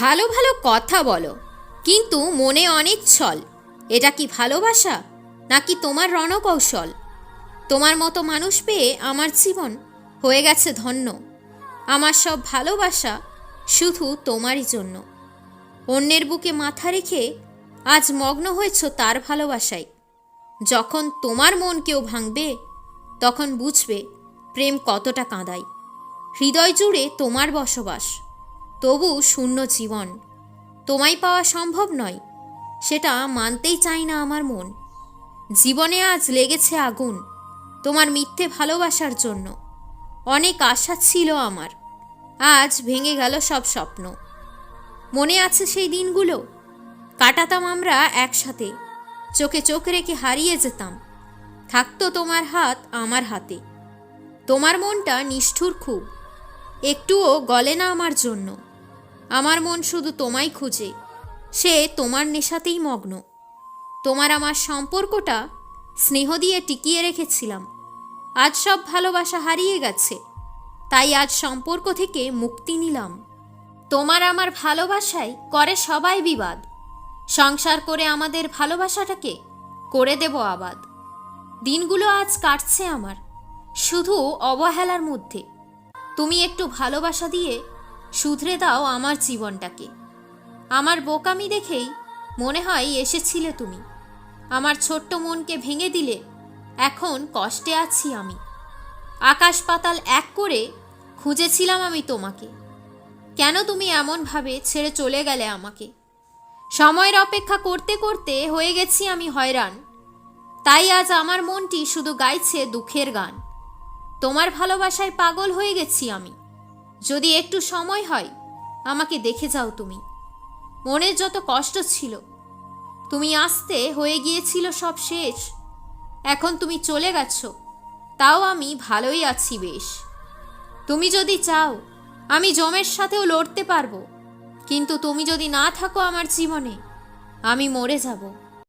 ভালো ভালো কথা বলো। কিন্তু মনে অনেক ছল। এটা কি ভালোবাসা? নাকি তোমার রণকৌশল? তোমার মতো মানুষ পেয়ে আমার জীবন হয়ে গেছে ধন্য। আমার সব ভালোবাসা শুধু তোমারই জন্য। অন্যের বুকে মাথা রেখে আজ মগ্ন হয়েছ তার ভালোবাসায়। যখন তোমার মন কেউ ভাঙবে, তখন বুঝবে প্রেম কতটা কাঁদায়। হৃদয় জুড়ে তোমার বসবাস। তবু শূন্য জীবন। তোমায় পাওয়া সম্ভব নয়, সেটা মানতেই চাই না আমার মন। জীবনে আজ লেগেছে আগুন, তোমার মিথ্যে ভালোবাসার জন্য। অনেক আশা ছিল আমার, আজ ভেঙে গেল সব স্বপ্ন। মনে আছে সেই দিনগুলো? কাটাতাম আমরা একসাথে, চোখে চোখ রেখে হারিয়ে যেতাম। থাকতো তোমার হাত আমার হাতে। তোমার মনটা নিষ্ঠুর খুব, একটুও গলে না আমার জন্য। আমার মন শুধু তোমায় খুঁজে। সে তোমার নেশাতেই মগ্ন। তোমার আমার সম্পর্কটা স্নেহ দিয়ে টিকিয়ে রেখেছিলাম। আজ সব ভালোবাসা হারিয়ে গেছে। তাই আজ সম্পর্ক থেকে মুক্তি নিলাম। তোমার আমার ভালোবাসায় করে সবাই বিবাদ। সংসার করে আমাদের ভালোবাসাটাকে করে দেব আবাদ। দিনগুলো আজ কাটছে আমার, শুধু অবহেলার মধ্যে। তুমি একটু ভালোবাসা দিয়ে শুধরে দাও আমার জীবনটাকে। আমার বোকামি দেখেই মনে হয় এসেছিলে তুমি। আমার ছোট্ট মনকে ভেঙে দিলে এখন কষ্টে আছি আমি। আকাশ পাতাল এক করে খুঁজেছিলাম আমি তোমাকে। কেন তুমি এমনভাবে ছেড়ে চলে গেলে আমাকে? সময়ের অপেক্ষা করতে করতে হয়ে গেছি আমি হয়রান। তাই আজ আমার মনটি শুধু গাইছে দুঃখের গান। তোমার ভালোবাসায় পাগল হয়ে গেছি আমি। যদি একটু সময় হয়, আমাকে দেখে যাও তুমি। মনের যত কষ্ট ছিল, তুমি আসতে হয়ে গিয়েছিল সব শেষ। এখন তুমি চলে গেছ, তাও আমি ভালোই আছি বেশ। তুমি যদি চাও, আমি জমের সাথেও লড়তে পারব, কিন্তু তুমি যদি না থাকো আমার জীবনে, আমি মরে যাব।